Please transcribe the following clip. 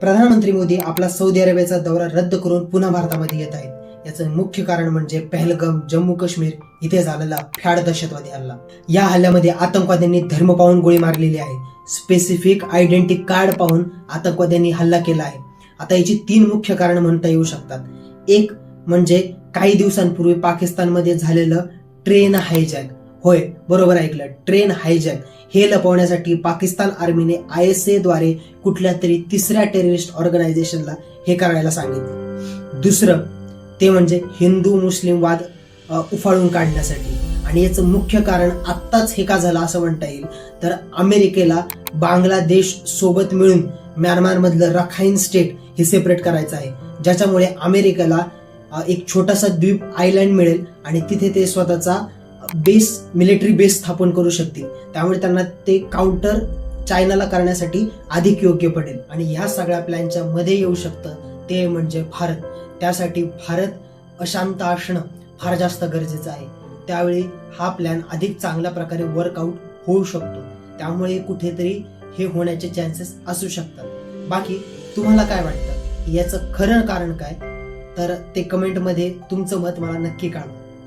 प्रधानमंत्री मोदी आपला सौदी अरेबियाचा दौरा रद्द करून पुन्हा भारतामध्ये येत आहेत. याचं मुख्य कारण म्हणजे पहलगम जम्मू काश्मीर इथे झालेला फॅड दहशतवादी हल्ला. या हल्ल्यामध्ये आतंकवाद्यांनी धर्म पाहून गोळी मारलेली आहे. स्पेसिफिक आयडेंटिटी कार्ड पाहून आतंकवाद्यांनी हल्ला केला आहे. आता याची तीन मुख्य कारण म्हणता येऊ शकतात. एक म्हणजे काही दिवसांपूर्वी पाकिस्तानमध्ये झालेलं ट्रेन हायजॅक होय बरोबर ऐकलं. ट्रेन हायजॅक हे लपवण्यासाठी पाकिस्तान आर्मीने आय एस ए द्वारे कुठल्या तरी तिसऱ्या टेररिस्ट ऑर्गनायझेशनला हे करायला सांगितलं. दुसरं ते म्हणजे हिंदू मुस्लिम वाद उफाळून काढण्यासाठी. आणि याचं मुख्य कारण आत्ताच हे का झालं असं म्हणता येईल? तर अमेरिकेला बांगलादेश सोबत मिळून म्यानमारमधलं रखाईन स्टेट हे सेपरेट करायचं आहे. ज्याच्यामुळे अमेरिकेला एक छोटासा द्वीप आयलँड मिळेल आणि तिथे ते स्वतःचा बेस मिलिटरी बेस स्थापन करू शकतील. त्यामुळे त्यांना ते काउंटर चायनाला करण्यासाठी अधिक योग्य पडेल. आणि ह्या सगळ्या प्लॅनच्या मध्ये येऊ शकतं ते म्हणजे भारत. त्यासाठी भारत अशांत असणं फार जास्त गरजेचं आहे. त्यावेळी हा प्लॅन अधिक चांगल्या प्रकारे वर्कआउट होऊ शकतो. त्यामुळे कुठेतरी हे होण्याचे चान्सेस असू शकतात. बाकी तुम्हाला काय वाटतं? याचं खरं कारण काय? तर ते कमेंटमध्ये तुमचं मत मला नक्की काढा